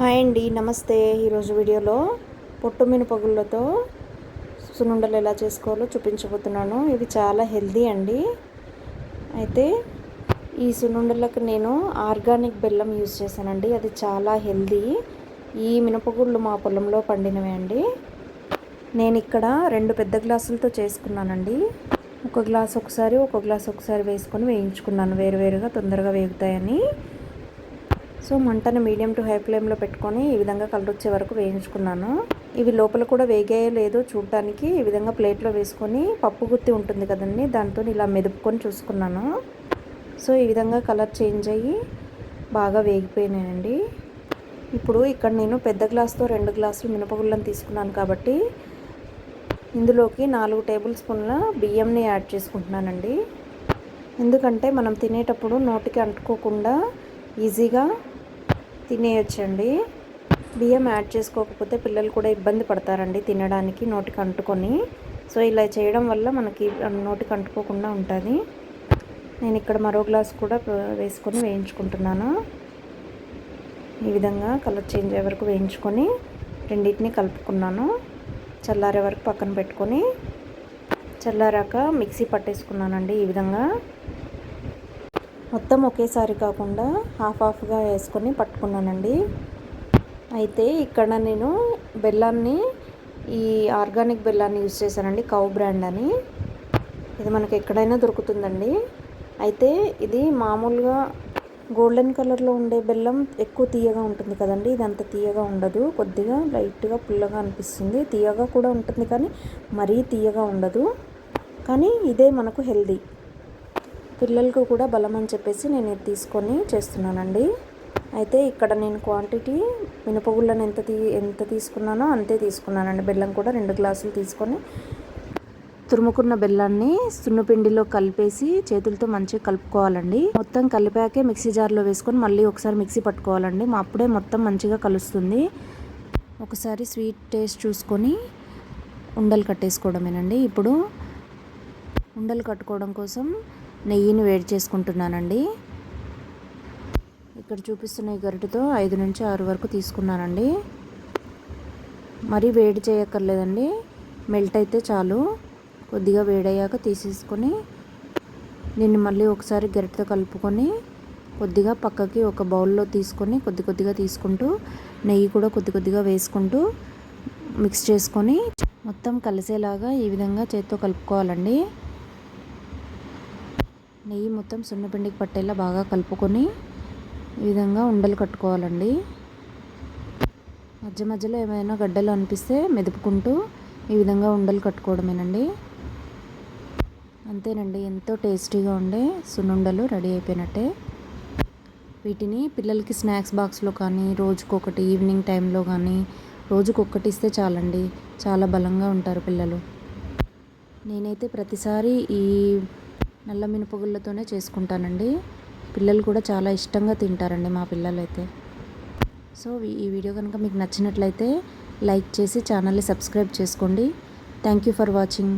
Hi అండి నమస్తే. ఈరోజు వీడియోలో పొట్టు మినపగుళ్ళతో సున్నుండలు ఎలా చేసుకోవాలో చూపించబోతున్నాను. ఇవి చాలా హెల్దీ అండి. అయితే ఈ సున్నుండలకు నేను ఆర్గానిక్ బెల్లం యూజ్ చేశానండి. అది చాలా హెల్దీ. ఈ మినపగుళ్ళు మా పొలంలో పండినవి అండి. నేను ఇక్కడ రెండు పెద్ద గ్లాసులతో చేసుకున్నానండి. ఒక గ్లాస్ ఒకసారి ఒక గ్లాస్ ఒకసారి వేసుకొని వేయించుకున్నాను. వేరువేరుగా తొందరగా వేగుతాయని. సో మంటను మీడియం టు హై ఫ్లేమ్లో పెట్టుకొని ఈ విధంగా కలర్ వచ్చే వరకు వేయించుకున్నాను. ఇవి లోపల కూడా వేగాయో లేదో చూడటానికి ఈ విధంగా ప్లేట్లో వేసుకొని పప్పు గుత్తి ఉంటుంది కదండి దాంతో ఇలా మెదుపుకొని చూసుకున్నాను. సో ఈ విధంగా కలర్ చేంజ్ అయ్యి బాగా వేగిపోయినాయండి. ఇప్పుడు ఇక్కడ నేను పెద్ద గ్లాస్తో రెండు గ్లాసులు మినపగుళ్ళని తీసుకున్నాను కాబట్టి ఇందులోకి నాలుగు టేబుల్ స్పూన్ల బియ్యంని యాడ్ చేసుకుంటున్నానండి. ఎందుకంటే మనం తినేటప్పుడు నోటికి అంటుకోకుండా ఈజీగా తినేయొచ్చండి. బియ్యం యాడ్ చేసుకోకపోతే పిల్లలు కూడా ఇబ్బంది పడతారండి తినడానికి నోటికి అంటుకొని. సో ఇలా చేయడం వల్ల మనకి నోటికి అంటుకోకుండా ఉంటుంది. నేను ఇక్కడ మరో గ్లాస్ కూడా వేసుకొని వేయించుకుంటున్నాను. ఈ విధంగా కలర్ చేంజ్ అయ్యే వరకు వేయించుకొని రెండింటిని కలుపుకున్నాను. చల్లారే వరకు పక్కన పెట్టుకొని. చల్లారాక మిక్సీ పట్టేసుకున్నానండి ఈ విధంగా. మొత్తం ఒకేసారి కాకుండా హాఫ్ హాఫ్గా వేసుకొని పట్టుకున్నానండి. అయితే ఇక్కడ నేను బెల్లాన్ని ఈ ఆర్గానిక్ బెల్లాన్ని యూజ్ చేశానండి కౌ బ్రాండ్ అని. ఇది మనకి ఎక్కడైనా దొరుకుతుందండి. అయితే ఇది మామూలుగా గోల్డెన్ కలర్లో ఉండే బెల్లం ఎక్కువ తీయగా ఉంటుంది కదండి. ఇది అంత తీయగా ఉండదు. కొద్దిగా లైట్గా పుల్లగా అనిపిస్తుంది. తీయగా కూడా ఉంటుంది కానీ మరీ తీయగా ఉండదు. కానీ ఇదే మనకు హెల్దీ. పిల్లలకు కూడా బలం అని చెప్పేసి నేను ఇది తీసుకొని చేస్తున్నానండి. అయితే ఇక్కడ నేను క్వాంటిటీ మినపగుళ్ళను ఎంత తీ ఎంత తీసుకున్నానో అంతే తీసుకున్నానండి. బెల్లం కూడా రెండు గ్లాసులు తీసుకొని తురుముకున్న బెల్లాన్ని సున్నపిండిలో కలిపేసి చేతులతో మంచిగా కలుపుకోవాలండి. మొత్తం కలిపాకే మిక్సీ జార్లో వేసుకొని మళ్ళీ ఒకసారి మిక్సీ పట్టుకోవాలండి. మా అప్పుడే మొత్తం మంచిగా కలుస్తుంది. ఒకసారి స్వీట్ టేస్ట్ చూసుకొని ఉండలు కట్టేసుకోవడమేనండి. ఇప్పుడు ఉండలు కట్టుకోవడం కోసం నెయ్యిని వేడి చేసుకుంటున్నానండి. ఇక్కడ చూపిస్తున్న ఈ గరిటతో ఐదు నుంచి ఆరు వరకు తీసుకున్నానండి. మరీ వేడి చేయక్కర్లేదండి. మెల్ట్ అయితే చాలు. కొద్దిగా వేడయ్యాక తీసేసుకొని దీన్ని మళ్ళీ ఒకసారి గరిటతో కలుపుకొని కొద్దిగా పక్కకి ఒక బౌల్లో తీసుకొని కొద్ది కొద్దిగా తీసుకుంటూ నెయ్యి కూడా కొద్ది కొద్దిగా వేసుకుంటూ మిక్స్ చేసుకొని మొత్తం కలిసేలాగా ఈ విధంగా చేత్తో కలుపుకోవాలండి. నెయ్యి మొత్తం సున్నపిండికి పట్టేలా బాగా కలుపుకొని ఈ విధంగా ఉండలు కట్టుకోవాలండి. మధ్య మధ్యలో ఏమైనా గడ్డలు అనిపిస్తే మెదుపుకుంటూ ఈ విధంగా ఉండలు కట్టుకోవడమేనండి. అంతేనండి ఎంతో టేస్టీగా ఉండే సున్నుండలు రెడీ అయిపోయినట్టే. వీటిని పిల్లలకి స్నాక్స్ బాక్స్లో కానీ రోజుకొకటి ఈవినింగ్ టైంలో కానీ రోజుకొకటి ఇస్తే చాలండి. చాలా బలంగా ఉంటారు పిల్లలు. నేనైతే ప్రతిసారి ఈ నల్ల మినపగుళ్ళతోనే చేసుకుంటానండి. పిల్లలు కూడా చాలా ఇష్టంగా తింటారండి మా పిల్లలైతే. సో ఈ వీడియో కనుక మీకు నచ్చినట్లయితే లైక్ చేసి ఛానల్ని సబ్స్క్రైబ్ చేసుకోండి. Thank you for watching.